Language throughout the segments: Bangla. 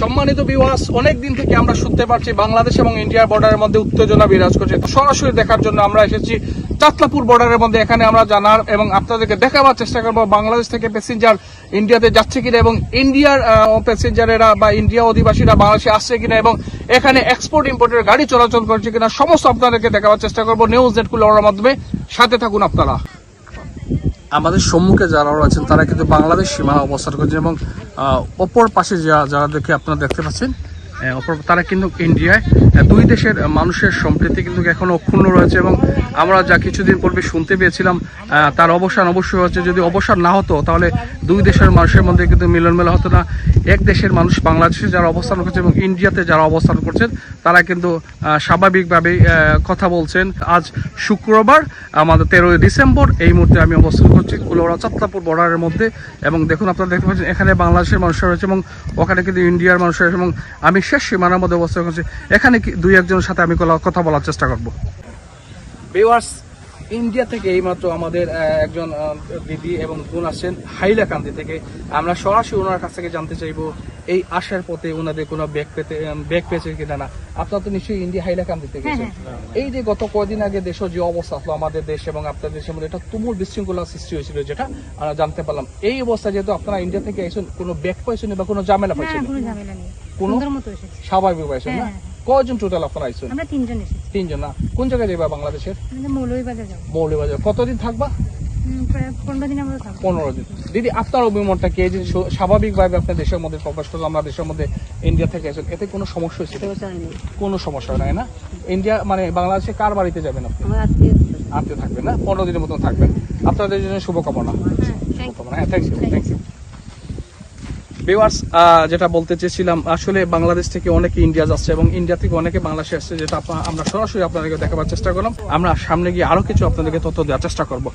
সম্মানিত বিওয়াস অনেক দিন থেকে আমরা শুনতে পারছি বাংলাদেশ এবং ইন্ডিয়ার বর্ডারের মধ্যে উত্তেজনা বিরাজ করছে। সরাসরি দেখার জন্য আমরা এসেছি চাতলাপুর বর্ডারের মধ্যে। এখানে আমরা জানার এবং আপনাদেরকে দেখাবার চেষ্টা করব বাংলাদেশ থেকে প্যাসেঞ্জার ইন্ডিয়াতে যাচ্ছে কিনা এবং ইন্ডিয়ার প্যাসেঞ্জারেরা বা ইন্ডিয়া অধিবাসীরা বাংলাদেশে আসছে কিনা এবং এখানে এক্সপোর্ট ইম্পোর্টের গাড়ি চলাচল করছে কিনা সমস্ত আপনাদেরকে দেখাবার চেষ্টা করব। নিউজ নেট কুলার মাধ্যমে সাথে থাকুন আপনারা। আমাদের সম্মুখে যারা রয়েছেন তারা কিন্তু বাংলাদেশ সীমা অবস্থান করছেন এবং অপর পাশে যারা দেখে আপনারা দেখতে পাচ্ছেন অপর, তারা কিন্তু ইন্ডিয়ায় দুই দেশের মানুষের সম্প্রীতি কিন্তু এখন অক্ষুণ্ণ রয়েছে এবং আমরা যা কিছুদিন পূর্বে শুনতে পেয়েছিলাম তার অবসান অবশ্যই হচ্ছে, যদি অবসান না হতো, তাহলে দুই দেশের মানুষের মধ্যে কিন্তু মিলনমেলা হতো না। এক দেশের মানুষ বাংলাদেশে যারা অবস্থান করছে এবং ইন্ডিয়াতে যারা অবস্থান করছেন, তারা কিন্তু স্বাভাবিকভাবেই কথা বলছেন। আজ শুক্রবার, আমাদের তেরোই ডিসেম্বর, এই মুহূর্তে আমি অবস্থান করছি কুলোরা চাতলাপুর বর্ডারের মধ্যে। এবং দেখুন, আপনারা দেখতে পাচ্ছেন, এখানে বাংলাদেশের মানুষরা রয়েছে এবং ওখানে কিন্তু ইন্ডিয়ার মানুষ রয়েছে এবং আমি শেষ সীমানার মধ্যে অবস্থান করছি। এখানে কি, দুই একজনের সাথে আমি কথা বলার চেষ্টা করব। ইন্ডিয়া থেকে এইমাত্র আমাদের একজন দিদি এবং বোন আসছেন হাইলাকান্দি থেকে। আমরা সরাসরি ওনার কাছ থেকে জানতে চাইব এই আসার পথে ওনাদের কোনো ব্যাগ পেতে ব্যাগ পেয়েছে কিনা না? আপনার তো নিশ্চয়ই ইন্ডিয়া হাইলাকান্দি থেকে হ্যাঁ, এই যে গত কয়দিন আগে দেশ যে অবস্থা হলো আমাদের দেশ এবং আপনার দেশের মধ্যে একটা তুমুল বিশৃঙ্খলা সৃষ্টি হয়েছিল যেটা আমরা জানতে পারলাম। এই অবস্থা যেহেতু আপনারা ইন্ডিয়া থেকে এসেছেন কোনো ব্যাগ পাইছেন বা কোনো ঝামেলা পাইছেন কোনো স্বাভাবিক পাইছেন না? কয়জন টোটাল আপনারা আইছেন আমরা তিনজন এসেছি। তিনজন না? কোন জায়গায় যাবা বাংলাদেশের? মৌলভীবাজার যাব। মৌলিবাজার কতদিন থাকবা? পনেরো দিন আমরা থাকব। পনেরো দিন। দিদি আপনার অভিমতটা কি? এই যে স্বাভাবিকভাবে আপনার দেশের মধ্যে প্রকাশ আমরা দেশের মধ্যে ইন্ডিয়া থেকে এতে কোনো সমস্যা হয়েছে? কোনো সমস্যা নাই না? ইন্ডিয়া মানে বাংলাদেশে কার বাড়িতে যাবেন আপনি? আনতে থাকবেন না? পনেরো দিনের মতন থাকবেন। আপনাদের জন্য শুভকামনা। শুভকামনা। হ্যাঁ thank you thank you viewers যেটা বলতে চেয়েছিলাম আসলে বাংলাদেশ থেকে অনেকে ইন্ডিয়া যাচ্ছে এবং ইন্ডিয়া থেকে অনেকে বাংলাদেশে আসছে যেটা আমরা সরাসরি আপনাদেরকে দেখাবার চেষ্টা করলাম আমরা সামনে গিয়ে আরও কিছু আপনাদেরকে তথ্য দেওয়ার চেষ্টা করব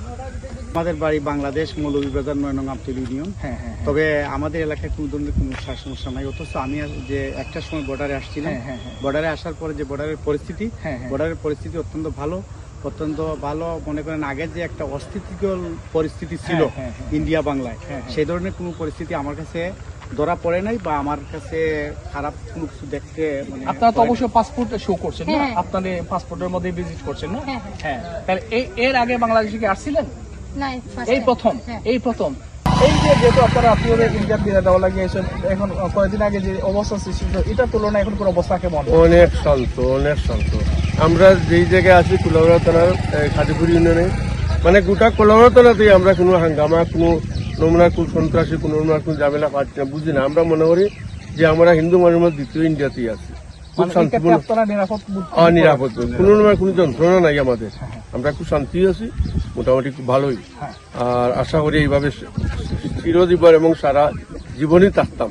আমাদের বাড়ি বাংলাদেশ মৌলভীবাজার নয় নং আমতলী ইউনিয়ন হ্যাঁ হ্যাঁ তবে আমাদের এলাকায় কোনো ধরনের কোনো সমস্যা নাই অথচ আমি যে একটা সময় বর্ডারে আসছিলাম হ্যাঁ, হ্যাঁ, হ্যাঁ। বর্ডারে আসার পরে যে বর্ডারের পরিস্থিতি হ্যাঁ, হ্যাঁ। বর্ডারের পরিস্থিতি অত্যন্ত ভালো অত্যন্ত ভালো মনে করেন আগের যে একটা অস্থিতিকর পরিস্থিতি ছিল হ্যাঁ, হ্যাঁ, হ্যাঁ। ইন্ডিয়া বাংলায় হ্যাঁ, হ্যাঁ। সেই ধরনের কোনো পরিস্থিতি আমার কাছে ধরা পড়ে নাই বা আমার কাছে খারাপ কোনো কিছু দেখতে মানে আপনারা তো অবশ্যই পাসপোর্ট শো করছেন না? হ্যাঁ। আপনাদের পাসপোর্টের মধ্যে ভিজিট করছেন না? হ্যাঁ, হ্যাঁ। তাহলে এই এর আগে বাংলাদেশে কি আসছিলেন? না এই প্রথম? হ্যাঁ। এই প্রথম? এই যে যেহেতু আপনারা আপনাদের ইন্ডিয়ার দিয়ে দেওয়া লাগিয়েছেন এখন কয়েকদিন আগে যে অবস্থা সৃষ্টি হয়েছিল, এটার তুলনায় এখন কোনো অবস্থা কেমন? অনেক শান্ত অনেক শান্ত। আমরা যেই জায়গায় আছি কুলাউড়া থানার খাদিপুর ইউনিয়নে মানে গোটা কুলাউড়া থানাতেই আমরা কোনো হাঙ্গামা কোনো নোংরা কোন সন্ত্রাসী কোনো নোংরা কোন ঝামেলা পাচ্ছি না বুঝি না। আমরা মনে করি যে আমরা হিন্দু মানুষ মধ্যে দ্বিতীয় ইন্ডিয়াতেই আছি। খুব মানে শান্তিপূর্ণ। নিরাপদ কোনো রকমের কোনো যন্ত্রণা নাই আমাদের। আমরা খুব শান্তি আছি মোটামুটি খুব ভালোই। হ্যাঁ। আর আশা করি এইভাবে চিরজীবন এবং সারা জীবনই থাকতাম।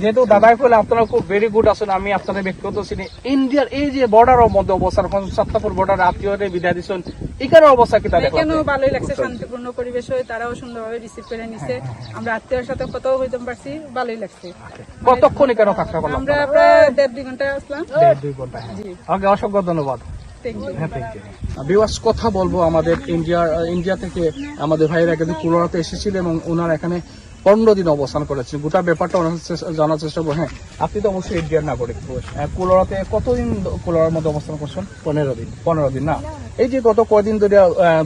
যেহেতু দাদাই কইলে আপনারা খুব ভেরি গুড আছেন আমি আপনাদের ব্যক্তিগত চিনি ইন্ডিয়ার এই যে বর্ডারের মধ্যে অবস্থান এখন সাত্তাপুর বর্ডার আত্মীয় বিদায় দিচ্ছেন এখানে অবস্থা কি তা দেখলাম এখানেও ভালোই লাগছে শান্তিপূর্ণ পরিবেশ হয় তারাও সুন্দরভাবে রিসিভ করে নিছে। আমরা আত্মীয়ের সাথে কথাও হইতে পারছি ভালোই লাগছে। কতক্ষণ এখানে থাকতে পারলাম আমরা প্রায় দেড় দুই ঘন্টায় আসলাম। দেড় দুই ঘণ্টা হ্যাঁ। ওকে অসংখ্য ধন্যবাদ। বিওয়াস কথা বলব আমাদের ইন্ডিয়ার ইন্ডিয়া থেকে আমাদের ভাইয়েরা কিন্তু কুলোরাতে এসেছিল এবং ওনারা এখানে পনেরো দিন অবস্থান করেছেন গোটা ব্যাপারটা জানার চেষ্টা করব। হ্যাঁ আপনি তো অবশ্যই ইন্ডিয়ার নাগরিক। কুলোরাতে কতদিন কুলোরার মধ্যে অবস্থান করছেন? পনেরো দিন। পনেরো দিন না? এই যে গত কয়দিন ধরে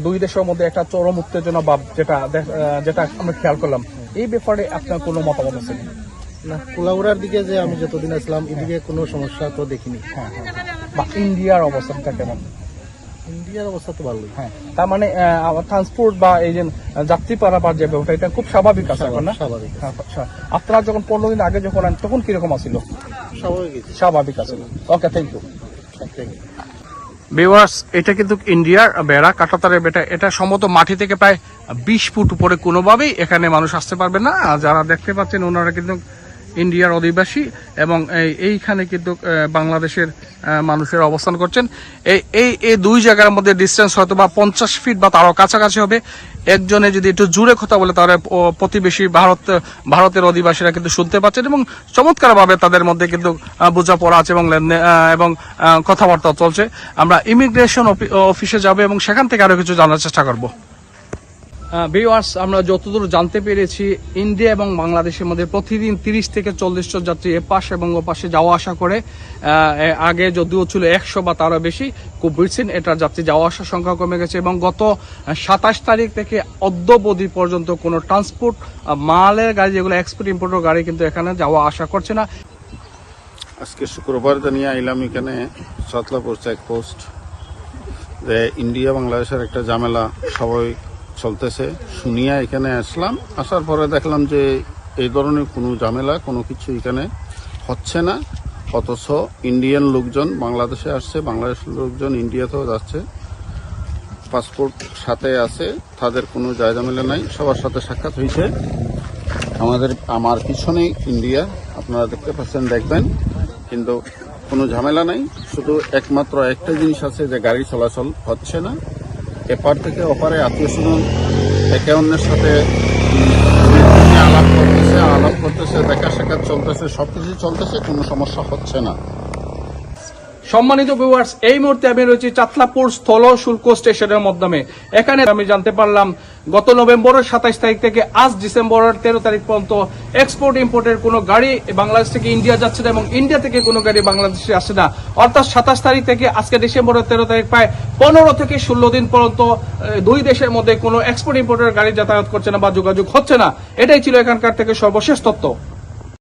দুই দেশের মধ্যে একটা চরম উত্তেজনা ভাব যেটা দেখ- যেটা আমরা খেয়াল করলাম এই ব্যাপারে আপনার কোনো মতামত আছে? না কুলাউড়ার দিকে যে আমি যতদিন আসলাম এদিকে কোনো সমস্যা তো দেখিনি। হ্যাঁ হ্যাঁ বা ইন্ডিয়ার অবস্থানটা কেমন? ইন্ডিয়ার অবস্থা তো ভালোই। হ্যাঁ তার মানে ট্রান্সপোর্ট বা এই যে যাত্রী পারাপার যে ব্যাপারটা এটা খুব স্বাভাবিক আছে এখন না? স্বাভাবিক হ্যাঁ, আচ্ছা। আপনারা যখন পনেরো দিন আগে যখন আন তখন কীরকম আছিল? স্বাভাবিক স্বাভাবিক আছে। ওকে থ্যাংক ইউ ভিউয়ার্স এটা কিন্তু ইন্ডিয়ার বেড়া কাটাতারের বেটা। এটা সম্ভবত মাটি থেকে প্রায় বিশ ফুট উপরে কোনোভাবেই এখানে মানুষ আসতে পারবে না। যারা দেখতে পাচ্ছেন ওনারা কিন্তু ইন্ডিয়ার অধিবাসী এবং এই- এইখানে কিন্তু বাংলাদেশের মানুষের অবস্থান করছেন। এই এই এই দুই জায়গার মধ্যে ডিস্টেন্স হয়তো বা পঞ্চাশ ফিট বা তারও কাছাকাছি হবে। একজনে যদি একটু জুড়ে কথা বলে, তাহলে প্রতিবেশী ভারত, ভারতের অধিবাসীরা কিন্তু শুনতে পাচ্ছেন এবং চমৎকারভাবে তাদের মধ্যে কিন্তু বোঝাপড়া আছে এবং এবং কথাবার্তা চলছে। আমরা ইমিগ্রেশন অফিসে যাব এবং সেখান থেকে আরও কিছু জানার চেষ্টা করব। ভিউয়ার্স আমরা যতদূর জানতে পেরেছি, ইন্ডিয়া এবং বাংলাদেশের মধ্যে প্রতিদিন তিরিশ থেকে চল্লিশ জন যাত্রী এপাশ এবং ওপাশে যাওয়া আসা করে। আগে যদিও ছিল একশো বা তারও বেশি, খুব বিরসিন এটার যাত্রী যাওয়া আসার সংখ্যা কমে গেছে এবং গত সাতাশ তারিখ থেকে অদ্যবধি পর্যন্ত কোনো ট্রান্সপোর্ট মালের গাড়ি যেগুলো এক্সপোর্ট ইম্পোর্টের গাড়ি কিন্তু এখানে যাওয়া আসা করছে না। আজকে শুক্রবার জানিয়ে আইলাম এখানে সাতলাপুর চেকপোস্ট যে ইন্ডিয়া বাংলাদেশের একটা ঝামেলা, সবাই চলতেছে। শুনিয়া এখানে আসলাম। আসার পরে দেখলাম যে এই ধরনের কোনো ঝামেলা, কোনো কিছু এখানে হচ্ছে না। অথচ ইন্ডিয়ান লোকজন বাংলাদেশে আসছে বাংলাদেশের লোকজন ইন্ডিয়াতেও যাচ্ছে। পাসপোর্ট সাথে আছে, তাদের কোনো জায়জামেলা নাই, সবার সাথে সাক্ষাৎ হয়েছে। আমাদের, আমার পিছনেই ইন্ডিয়া আপনারা দেখতে পাচ্ছেন, দেখবেন। কিন্তু কোনো ঝামেলা নাই, শুধু একমাত্র একটা জিনিস আছে যে গাড়ি চলাচল হচ্ছে না। এপার থেকে ওপারে আত্মীয় স্বজন একে অন্যের সাথে আলাপ করতেছে আলাপ করতেছে দেখা সাক্ষাৎ চলতেছে সব কিছুই চলতেছে, কোনো সমস্যা হচ্ছে না। সম্মানিত ভিউয়ার্স এই মুহূর্তে আমি রয়েছি চাতলাপুর স্থল শুল্ক স্টেশনের মাধ্যমে। এখানে আমি জানতে পারলাম, গত নভেম্বরের সাতাইশ তারিখ থেকে আজ ডিসেম্বরের তেরো তারিখ পর্যন্ত এক্সপোর্ট ইম্পোর্টের কোনো গাড়ি বাংলাদেশ থেকে ইন্ডিয়া যাচ্ছে না এবং ইন্ডিয়া থেকে কোনো গাড়ি বাংলাদেশে আসছে না। অর্থাৎ সাতাশ তারিখ থেকে আজকে ডিসেম্বরের তেরো তারিখ প্রায় পনেরো থেকে ষোলো দিন পর্যন্ত দুই দেশের মধ্যে কোনো এক্সপোর্ট ইম্পোর্টের গাড়ি যাতায়াত করছে না বা যোগাযোগ হচ্ছে না। এটাই ছিল এখানকার থেকে সর্বশেষ তথ্য।